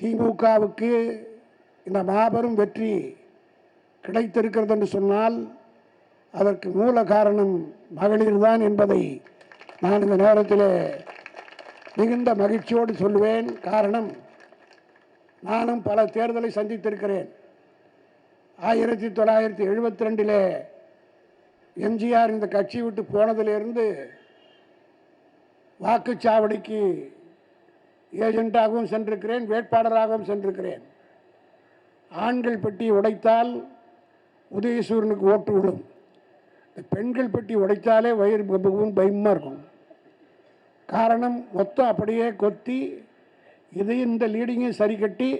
திமுகவுக்கு இந்த மாபெரும் வெற்றி கிடைத்திருக்கிறது என்று சொன்னால் அதற்கு மூல காரணம் மகளிர் தான் என்பதை நான் இந்த நேரத்தில் மிகுந்த மகிழ்ச்சியோடு சொல்லுவேன். காரணம் நானும் பல தேர்தலை சந்தித்திருக்கிறேன். ஆயிரத்தி தொள்ளாயிரத்தி எழுபத்தி ரெண்டிலே எம்ஜிஆர் இந்த கட்சி விட்டு போனதிலிருந்து வாக்குச்சாவடிக்கு ஏஜென்ட்டாகவும் சென்றிருக்கிறேன் வேட்பாளராகவும் சென்றிருக்கிறேன். ஆண்கள் பெட்டி உடைத்தால் உதயசூரனுக்கு ஓட்டு விடும். இந்த பெண்கள் பெட்டி உடைத்தாலே வயிறு மிகவும் பயமாக இருக்கும். காரணம் மொத்தம் அப்படியே கொத்தி இது இந்த லீடிங்கையும் சரி கட்டி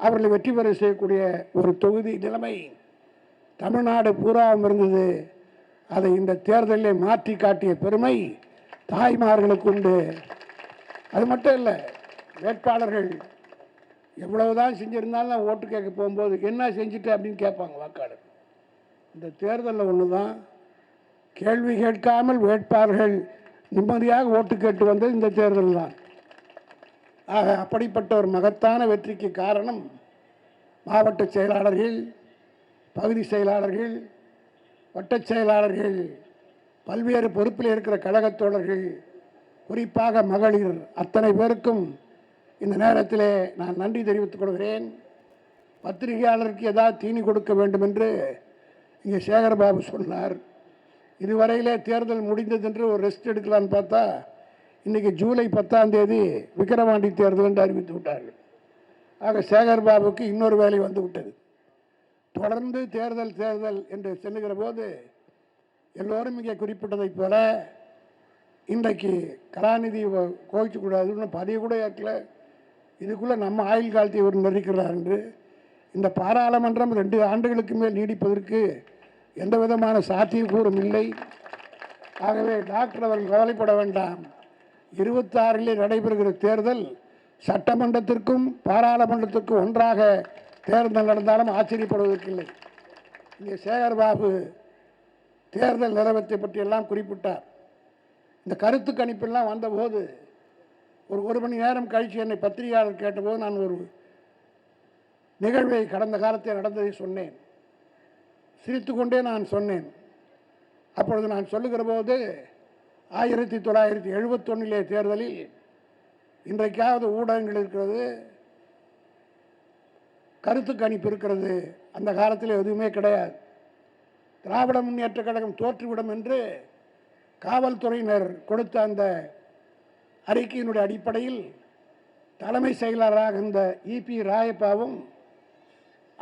அவர்களை வெற்றி பெற செய்யக்கூடிய ஒரு தொகுதி நிலைமை. தமிழ்நாடு பூராவும் இருந்தது. அதை இந்த தேர்தலில் மாற்றி காட்டிய பெருமை தாய்மார்களுக்கு உண்டு. அது மட்டும் இல்லை வேட்பாளர்கள் எவ்வளவுதான் செஞ்சுருந்தாலும் நான் ஓட்டு கேட்க போகும்போது என்ன செஞ்சுட்டு அப்படின்னு கேட்பாங்க வாக்காளர். இந்த தேர்தலில் ஒன்று தான் கேள்வி கேட்காமல் வேட்பாளர்கள் நிம்மதியாக ஓட்டு கேட்டு வந்தது இந்த தேர்தல் தான். ஆக அப்படிப்பட்ட ஒரு மகத்தான வெற்றிக்கு காரணம் மாவட்ட செயலாளர்கள் பகுதி செயலாளர்கள் வட்டச் செயலாளர்கள் பல்வேறு பொறுப்பில் இருக்கிற கழகத் தோழர்கள் குறிப்பாக மகளிர் அத்தனை பேருக்கும் இந்த நேரத்திலே நான் நன்றி தெரிவித்துக் கொள்கிறேன். பத்திரிகையாளருக்கு ஏதாவது தீனி கொடுக்க வேண்டும் என்று இங்கே சேகர்பாபு சொன்னார். இதுவரையிலே தேர்தல் முடிந்தது என்று ஒரு ரெஸ்ட் எடுக்கலான்னு பார்த்தா இன்றைக்கி ஜூலை பத்தாம் தேதி விக்கிரவாண்டி தேர்தல் என்று அறிவித்து விட்டார்கள். ஆக சேகர்பாபுக்கு இன்னொரு வேலை வந்து விட்டது. தொடர்ந்து தேர்தல் தேர்தல் என்று செல்லுகிற போது எல்லோரும் இங்கே குறிப்பிட்டதைப் போல இன்றைக்கு கலாநிதி கோவிச்சக்கூடாதுன்னு பதிவு கூட ஏற்கல. இதுக்குள்ளே நம்ம ஆயுள் காலத்தை இவர் நிறுக்கிறார் என்று. இந்த பாராளுமன்றம் ரெண்டு ஆண்டுகளுக்கு மேல் நீடிப்பதற்கு எந்த விதமான சாத்தியக்கூறும் இல்லை. ஆகவே டாக்டர் அவர்கள் கவலைப்பட வேண்டாம். இருபத்தாறிலே நடைபெறுகிற தேர்தல் சட்டமன்றத்திற்கும் பாராளுமன்றத்திற்கும் ஒன்றாக தேர்தல் நடந்தாலும் ஆச்சரியப்படுவதற்கில்லை இங்கே சேகர்பாபு தேர்தல் நிலவரத்தை பற்றியெல்லாம் குறிப்பிட்டார். இந்த கருத்து கணிப்பெல்லாம் வந்தபோது ஒரு ஒரு மணி நேரம் கழித்து என்னை பத்திரிகையாளர் கேட்டபோது நான் ஒரு நிகழ்வை கடந்த காலத்தில் நடந்ததை சொன்னேன். சிரித்துக்கொண்டே நான் சொன்னேன். அப்பொழுது நான் சொல்லுகிற போது ஆயிரத்தி தொள்ளாயிரத்தி எழுபத்தொன்னிலே தேர்தலில் இன்றைக்காவது ஊடகங்கள் இருக்கிறது கருத்து கணிப்பு இருக்கிறது. அந்த காலத்தில் எதுவுமே கிடையாது. திராவிட முன்னேற்ற கழகம் தோற்றுவிடும் என்று காவல்துறையினர் கொடுத்த அந்த அறிக்கையினுடைய அடிப்படையில் தலைமை செயலாளராக இருந்த இபி ராயப்பாவும்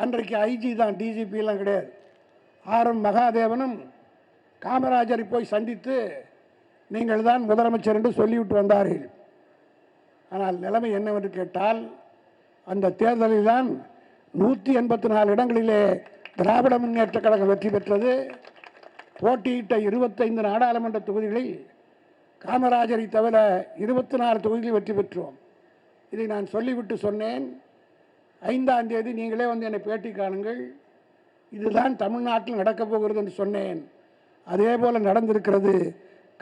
அன்றைக்கு ஐஜி தான் டிஜிபிலாம் கிடையாது. ஆர் எம் மகாதேவனும் காமராஜரை போய் சந்தித்து நீங்கள் தான் முதலமைச்சர் என்று சொல்லிவிட்டு வந்தார்கள். ஆனால் நிலைமை என்னவென்று கேட்டால் அந்த தேர்தலில் தான் நூற்றி எண்பத்தி நாலு இடங்களிலே திராவிட முன்னேற்ற கழகம் வெற்றி பெற்றது. போட்டியிட்ட இருபத்தைந்து நாடாளுமன்ற தொகுதிகளில் காமராஜரை தவிர இருபத்தி நாலு தொகுதியில் வெற்றி பெற்றோம். இதை நான் சொல்லிவிட்டு சொன்னேன். ஐந்தாம் தேதி நீங்களே வந்து என்னை பேட்டி காணுங்கள். இதுதான் தமிழ்நாட்டில் நடக்கப் போகிறது என்று சொன்னேன். அதே போல் நடந்திருக்கிறது.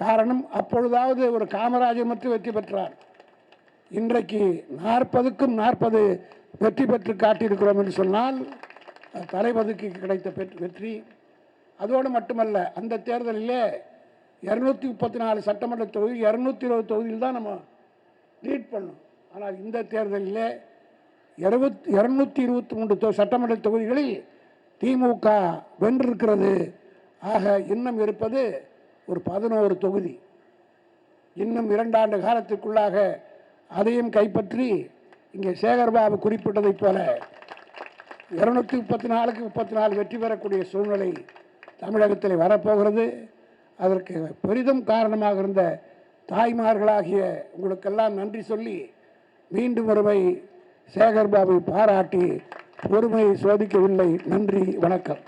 காரணம் அப்பொழுதாவது ஒரு காமராஜர் மட்டும் வெற்றி பெற்றார். இன்றைக்கு நாற்பதுக்கும் நாற்பது வெற்றி பெற்று காட்டியிருக்கிறோம் என்று சொன்னால் தலைவதுக்கு கிடைத்த பெற்று வெற்றி. அதோடு மட்டுமல்ல அந்த தேர்தலிலே இரநூத்தி முப்பத்தி நாலு சட்டமன்ற தொகுதி இரநூத்தி இருபது தொகுதியில் தான் நம்ம லீட் பண்ணோம். ஆனால் இந்த தேர்தலில் இருபத் இரநூத்தி இருபத்தி மூன்று தொ சட்டமன்ற தொகுதிகளில் திமுக வென்றிருக்கிறது. ஆக இன்னும் இருப்பது ஒரு பதினோரு தொகுதி. இன்னும் இரண்டாண்டு காலத்திற்குள்ளாக அதையும் கைப்பற்றி இங்கே சேகர்பாபு குறிப்பிட்டதைப் போல இரநூத்தி முப்பத்தி நாலுக்கு முப்பத்தி நாலு வெற்றி பெறக்கூடிய சூழ்நிலை தமிழகத்தில் வரப்போகிறது. அதற்கு பெரிதும் காரணமாக இருந்த தாய்மார்களாகிய உங்களுக்கெல்லாம் நன்றி சொல்லி மீண்டும் ஒருமை சேகர்பாபு பாராட்டி பொறுமையை சோதிக்கவில்லை. நன்றி வணக்கம்.